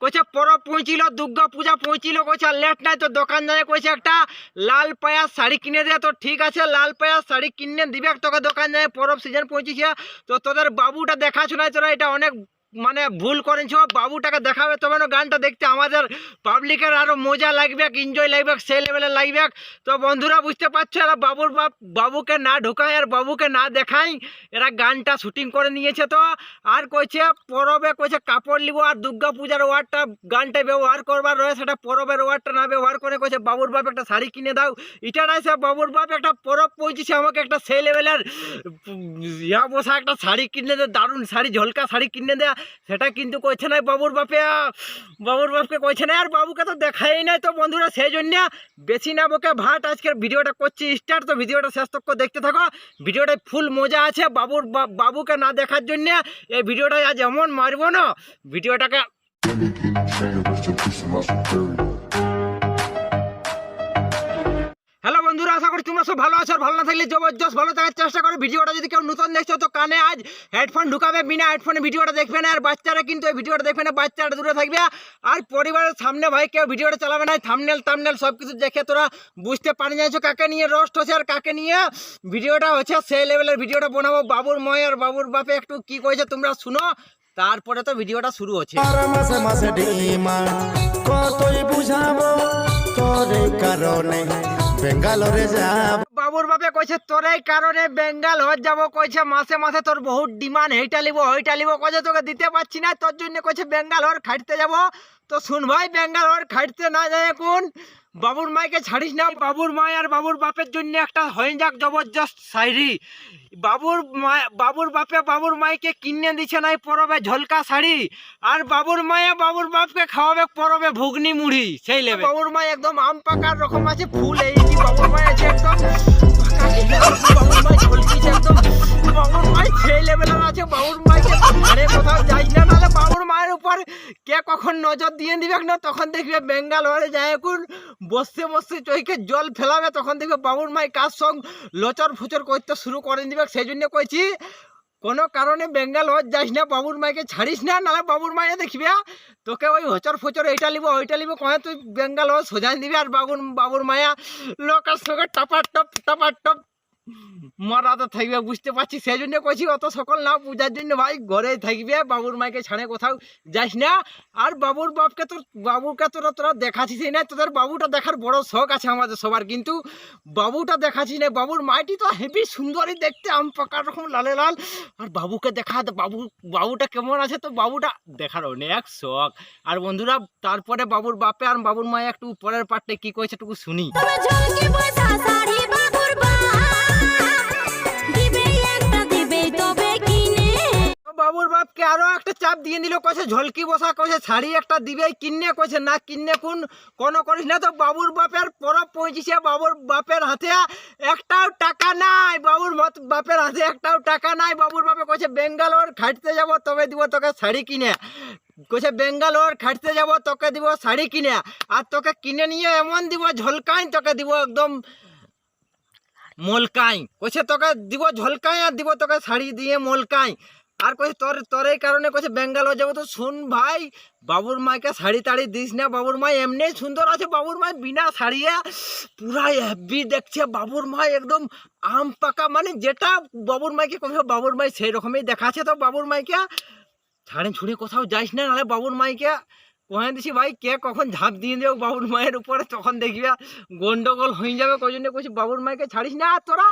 কইছে পরব পৌঁছিল, দুর্গা পূজা পৌঁছিল, কইছে আর লেট নাই তো দোকান যায় কইছে একটা লাল পায়ার শাড়ি কিনে দেয়া তো ঠিক আছে, লাল পায়ার শাড়ি কিনে দিবে, তোকে দোকান যায় পরব সিজন পৌঁছেছে, তো তোদের বাবুটা দেখাশোনায় তোরা এটা অনেক মানে ভুল করেছ, বাবুটাকে দেখাবে, তবে না গানটা দেখতে আমাদের পাবলিকের আরও মজা লাগবে এনজয় লাগবে সেই লেভেলে লাগবে। তো বন্ধুরা, বুঝতে পারছ, এরা বাবুর বাপ, বাবুকে না ঢোকায় আর বাবুকে না দেখাই এরা গানটা শুটিং করে নিয়েছে তো। আর কইছে, পরবে, কইছে কাপড় লিবো আর দুর্গা পূজার ওয়ার্ডটা গানটা ব্যবহার করবার রয়েছে সেটা পরবের ওয়ার্ডটা না ব্যবহার করে কইছে, বাবুর বাপ একটা শাড়ি কিনে দাও। এটা নাই সে বাবুর বাপ একটা পরব পৌঁছেছে আমাকে একটা সেই লেভেলের ইয়া বসা একটা শাড়ি কিনে দে, দারুণ শাড়ি, ঝলকা শাড়ি কিনে দেয়া সেটা কিন্তু কইছে না বাবুর বাপে। বাবুর বাপকে কইছে না আর বাবুকে তো দেখাই নাই তো বন্ধুরা সেই জন্য বেশি না বকে ভাট আজকের ভিডিওটা করছি। স্টার্ট তো ভিডিওটা শেষ তক্ষ দেখতে থাকো। ভিডিওটায় ফুল মজা আছে, বাবুর বাবুকে না দেখার জন্য এই ভিডিওটা আজ এমন মারবো না। ভিডিওটাকে তোমরা সব ভালো আছো ভালো না থাকলে জবরদস্ত ভালো থাকার চেষ্টা করো। ভিডিওটা যদি কেউ নতুন দেখছ, তো কানে আজ হেডফোন ঢুকাবে। বিনা হেডফোনে ভিডিওটা দেখবে না। আর বাচ্চারা কিন্তু এই ভিডিওটা দেখবে না, বাচ্চারা দূরে থাকবে। আর পরিবারের সামনে ভাই, কেউ ভিডিওটা চালাবে না। থামনেল তামনেল সব কিছু দেখে তোরা বুঝতে পারি যাচ্ছ কাকে নিয়ে রস্ট হচ্ছে আর কাকে নিয়ে ভিডিওটা হচ্ছে। সেই লেভেলের ভিডিওটা বানাবো। বাবুর ময় আর বাবুর বাপে একটু কি কয়েছে তোমরা শুনো। তারপরে তো ভিডিওটা শুরু হচ্ছে। কতই বুঝাবো? কারণে। বেঙ্গালোরে যাব বাবুর বাপে কইছে তোর এই কারণে বেঙ্গাল হয়ে যাব। কইছে, মাসে মাসে তোর বহুত ডিমান্ড এইটা লিবো, ওইটা লিবো। কইছে, তোকে দিতে পারছি না। তোর জন্য কইছে বেঙ্গালোর খাটতে যাব। তো শুন ভাই বেঙ্গালোর খাটতে না যায় এখন। বাবুর মাইকে ছাড়িস না। বাবুর মায় আর বাবুর বাপের জন্য একটা হয়ে যাক জবরদস্ত শাড়ি। বাবুর মা বাবুর বাপে বাবুর মাইকে কিনে দিছে নাই পরবে ঝলকা শাড়ি। আর বাবুর মায়ে বাবুর বাপকে খাওয়াবে পরবে ভুগনি মুড়ি, সেই লেবে। বাবুর মাই একদম আম পাকার রকম আছে, ফুল এই বাবুর মাই আছে একদম। বাবুর মাই ঝলকিছে একদম। বাবুর মাই সেই লেভেলের কখন নজর দিয়ে দিবে না, তখন দেখবে বেঙ্গালোরে যায় এখন। বসে বসে চোখে জল ফেলাবে, তখন দেখবে বাবুর মাই কার সঙ্গ লচর ফুচর করতে শুরু করে দিবে সেই জন্য কইছি, কোনো কারণে বেঙ্গালোর যাস না, বাবুর মাইকে ছাড়িস না, নাহলে বাবুর মায়ে দেখবে তোকে ওই হচর ফচর এইটা লিব, ওইটা লিব, কয়ে তুই বেঙ্গালোর সোজাই দিবি আর বাবুর বাবুর মায়া লোকের সঙ্গে টাপার টপ টাপার টপ মরাতে থাকবে, বুঝতে পারছি। সেই জন্য কইছি, অত সকল না পূজার জন্য ভাই ঘরে থাকবে। বাবুর মাইকে ছাড়ে কোথাও যাস না। আর বাবুর বাপকে তোর, বাবুকে তোরা তোরা দেখাচ্ছিস না। তোদের বাবুটা দেখার বড় শখ আছে আমাদের সবার। কিন্তু বাবুটা দেখাচ্ছিস না। বাবুর মাইটি তো হেভি সুন্দরই দেখতে, আম পাকার রকম, লালে লাল। আর বাবুকে দেখা, বাবু, বাবুটা কেমন আছে তো বাবুটা দেখার অনেক শখ। আর বন্ধুরা, তারপরে বাবুর বাপে আর বাবুর মায়ে একটু পরের পার্টে কি কইছে একটু শুনি। বাপকে আরও একটা চাপ দিয়ে দিল কইছে ঝলকি বসা, কইছে শাড়ি একটা দিবে কিনে কইছে, না কিনে কোন কোন করিস না তো বাবুর বাপের পরব পৌঁছিছে, বাবুর বাপের হাতে একটাও টাকা নাই, বাবুর বাপের হাতে একটাও টাকা নাই, বাবুর বাপে কইছে, বেঙ্গালোর খাটতে যাব, তবে দিব তোকে শাড়ি কিনে। কইছে, বেঙ্গালোর খাটতে যাব, তোকে দিব শাড়ি কিনে, আর তোকে কিনে নিয়ে এমন দিব ঝলকাই তোকে দিব একদম মলকাই কইছে, তোকে দিব ঝলকাই আর দিব তোকে শাড়ি দিয়ে মলকাই আর কইছে, তোর তোর এই কারণে কইছে বেঙ্গালোর যাব তো। শুন ভাই, বাবুর মাইকে শাড়ি তাড়ি দিস না। বাবুর মাই এমনি সুন্দর আছে। বাবুর মাই বিনা ছাড়িয়ে পুরা হেভি দেখছে। বাবুর মাই একদম আম পাকা। মানে যেটা বাবুর মাইকে কইছে বাবুর মাই সেই রকমই দেখাচ্ছে। তো বাবুর মাইকে ছাড়ে ছুড়ে কোথাও যাইস না, নাহলে বাবুর মাইকে কহে দিছি, ভাই, কে কখন ঝাঁপ দিয়ে দেব বাবুর মায়ের উপরে? তখন দেখবি গন্ডগোল হয়ে যাবে। কই জন্য কইছি, বাবুর মাইকে ছাড়িস না তোরা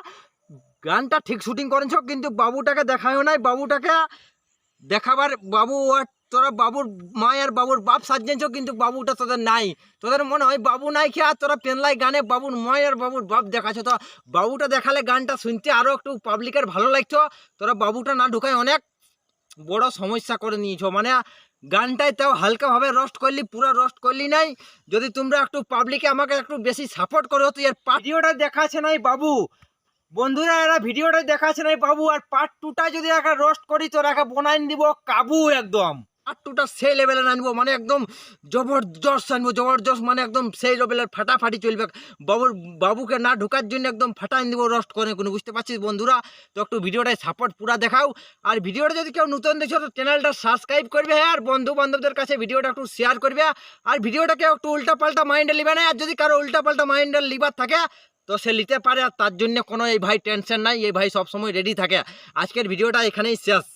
গানটা ঠিক শুটিং করেছ কিন্তু বাবুটাকে দেখায়ও নাই। বাবুটাকে দেখাবার, বাবু আর তোরা বাবুর মা আর বাবুর বাপ সাজিয়েছ কিন্তু বাবুটা তোদের নাই। তোদের মনে হয় বাবু নাই খেয়ে আর তোরা পেনলাই গানে বাবুর ময় আর বাবুর বাপ দেখাচ্ছ। তো বাবুটা দেখালে গানটা শুনতে আরও একটু পাবলিকের ভালো লাগতো। তোরা বাবুটা না ঢুকায় অনেক বড় সমস্যা করে নিয়েছো। মানে গানটায় তাও হালকাভাবে রোস্ট করলি, পুরো রোস্ট করলি নাই। যদি তোমরা একটু পাবলিকে আমাকে একটু বেশি সাপোর্ট করো, তো এর ভিডিওটা দেখাচ্ছে নাই বাবু। বন্ধুরা, এরা ভিডিওটা দেখাচ্ছে নাই বাবু আর পার্ট টুটা যদি একা রোস্ট করি, তোর একা বনাইন দিব কাবু একদম। আটটুটা সেই লেভেলে আনব মানে একদম জবরদস্ত আনব, জবরদস্ত মানে একদম সেই লেভেলের ফাটাফাটি চলবে। বাবুর বাবুকে না ঢোকার জন্য একদম ফাটাই দিব রস্ট করে, কোনো বুঝতে পারছিস বন্ধুরা? তো একটু ভিডিওটায় সাপোর্ট পুরা দেখাও। আর ভিডিওটা যদি কেউ নতুন দেখছ, তো চ্যানেলটা সাবস্ক্রাইব করবে হ্যাঁ আর বন্ধু বান্ধবদের কাছে ভিডিওটা একটু শেয়ার করবে। আর ভিডিওটাকে একটু উল্টা পাল্টা মাইন্ডে লিবে না, আর যদি কারও উল্টা পাল্টা মাইন্ডে লিবার থাকে তো সে নিতে পারে আর তার জন্য কোনো এই ভাই টেনশন নাই, এই ভাই সবসময় রেডি থাকে। আজকের ভিডিওটা এখানেই শেষ।